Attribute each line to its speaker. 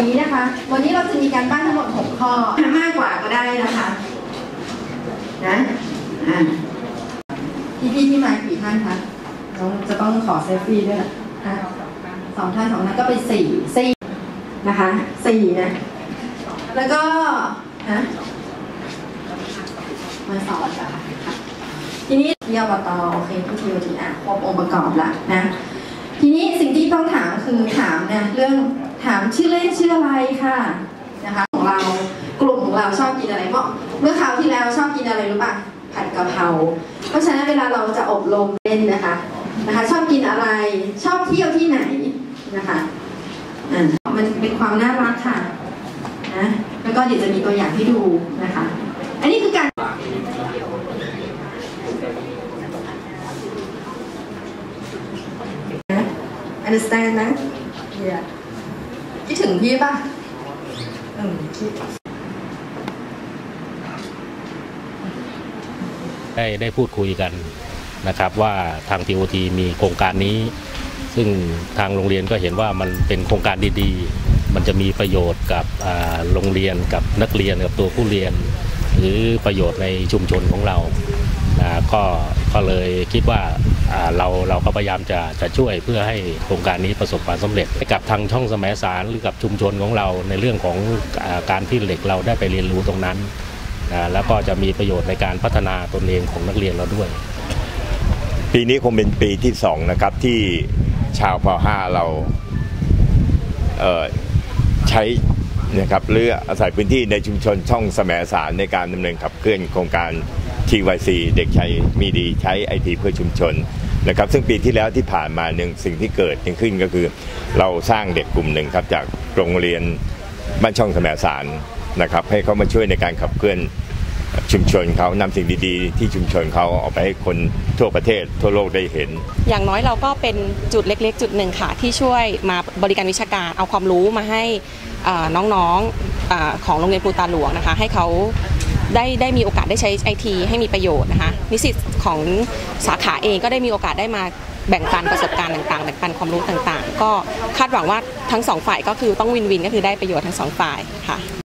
Speaker 1: นี้นะคะ วันนี้เราจะมีการบ้านทั้งหมด 6 ข้อ มากกว่าก็ได้นะคะ นะอ่าพี่พี่ที่มากี่ท่านคะน้องจะต้องขอเซฟฟี่ด้วยนะอะสองท่านสองท่านก็เป็นสี่สี่นะคะสี่นะ แล้วก็ฮะมาสอนค่ะค่ะทีนี้ที่อบตโอเคที่ทีโอทีอะครบองค์ประกอบละนะ ทีนี้สิ่งที่ต้องถามคือถามเนี่ยเรื่อง ถามชื่อเล่นชื่ออะไรค่ะนะคะของเรากลุ่มของเราชอบกินอะไรเพราะเมื่อคราวที่แล้วชอบกินอะไรรู้ป่ะผัดกะเพราเพราะฉะนั้นเวลาเราจะอบรมเล่นนะคะนะคะ ชอบกินอะไรชอบเที่ยวที่ไหนนะคะอ่ามันเป็นความน่ารักค่ะนะแล้วก็เดี๋ยวจะมีตัวอย่างให้ดูนะคะ อันนี้คือการ understand นะ yeah คิดถึงพี่ป่ะอืมคิด
Speaker 2: ได้ได้พูดคุยกันนะครับว่าทาง TOT มีโครงการนี้ ซึ่งทางโรงเรียนก็เห็นว่ามันเป็นโครงการดีๆ มันจะมีประโยชน์กับอ่าโรงเรียนกับนักเรียนกับตัวผู้เรียน หรือประโยชน์ในชุมชนของเรานะ ก็ก็เลยคิดว่าเราเราก็พยายามจะจะช่วยเพื่อให้โครงการนี้ประสบความสำเร็จให้กับทางช่องสมสารหรือกับชุมชนของเราในเรื่องของอการที่เหล็กเราได้ไปเรียนรู้ตรงนั้นนะแล้วก็จะมีประโยชน์ในการพัฒนาตนเองของนักเรียนเราด้วย
Speaker 3: ปีนี้คงเป็นปีที่สองนะครับที่ชาวพห้าเราเใช้นะครับหรืออาศัยพื้นที่ในชุมชนช่องแสมสารในการดำเนินขับเคลื่อนโครงการ TYC เด็กใช้มีดีใช้ไอทีเพื่อชุมชนนะครับซึ่งปีที่แล้วที่ผ่านมาหนึ่งสิ่งที่เกิดขึ้นก็คือ เราสร้างเด็กกลุ่มหนึ่งครับจากโรงเรียนบ้านช่องแสมสารนะครับให้เขามาช่วยในการขับเคลื่อนชุมชนเขานำสิ่งดีๆ ที่ชุมชนเขาออกไปให้คนทั่วประเทศทั่วโลกได้เห็น
Speaker 4: อย่างน้อยเราก็เป็นจุดเล็ก ๆ จุดหนึ่งค่ะ ที่ช่วยมาบริการวิชาการเอาความรู้มาให้น้องๆอของโรงเรียนภูตาหลวงนะคะ ให้เขา ได้ได้มีโอกาสได้ใช้ไอทีให้มีประโยชน์นะคะนิสิตของสาขาเองก็ได้มีโอกาสได้มาแบ่งปันประสบการณ์ต่างๆ แบ่งปันความรู้ต่างๆ ก็คาดหวังว่าทั้งสองฝ่ายก็คือต้องวินวินก็คือได้ประโยชน์ทั้งสองฝ่ายค่ะ